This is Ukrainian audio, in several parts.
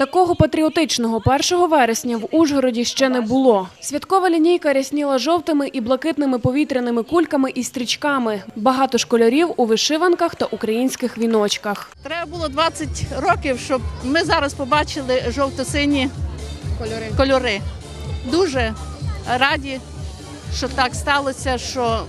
Такого патріотичного 1 вересня в Ужгороді ще не було. Святкова лінійка рясніла жовтими і блакитними повітряними кульками і стрічками. Багато школярів у вишиванках та українських віночках. Треба було 20 років, щоб ми зараз побачили жовто-сині Кольори. кольори. Дуже раді, що так сталося, що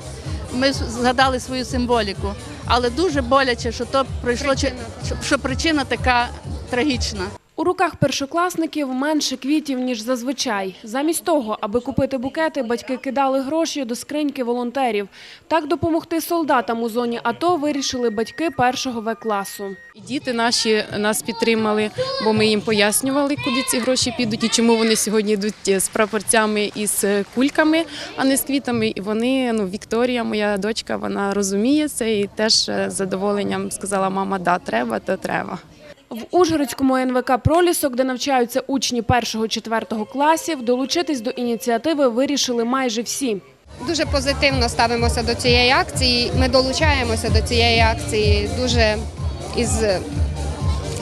ми згадали свою символіку. Але дуже боляче, що то прийшло чи- що, що причина така трагічна. У руках першокласників менше квітів, ніж зазвичай. Замість того, аби купити букети, батьки кидали гроші до скриньки волонтерів. Так допомогти солдатам у зоні АТО вирішили батьки першого В-класу. Діти наші нас підтримали, бо ми їм пояснювали, куди ці гроші підуть і чому вони сьогодні йдуть з прапорцями і з кульками, а не з квітами. І вони, ну, Вікторія, моя дочка, вона розуміє це і теж е, з задоволенням сказала: мама, да, треба, то треба. В Ужгородському НВК «Пролісок», де навчаються учні 1-4 класів, долучитись до ініціативи вирішили майже всі. Дуже позитивно ставимося до цієї акції. Ми долучаємося до цієї акції. Дуже із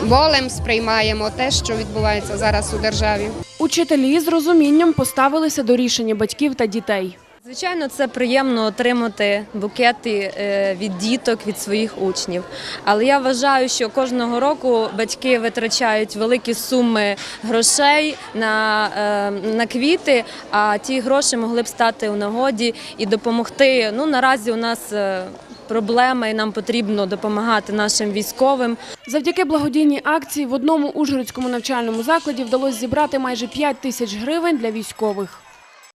болем сприймаємо те, що відбувається зараз у державі. Учителі з розумінням поставилися до рішення батьків та дітей. Звичайно, це приємно отримати букети е, від діток, від своїх учнів. Але я вважаю, що кожного року батьки витрачають великі суми грошей на, е, на квіти, а ті гроші могли б стати у нагоді і допомогти. Ну наразі у нас е, проблема, і нам потрібно допомагати нашим військовим. Завдяки благодійній акції в одному ужгородському навчальному закладі вдалося зібрати майже 5 тисяч гривень для військових.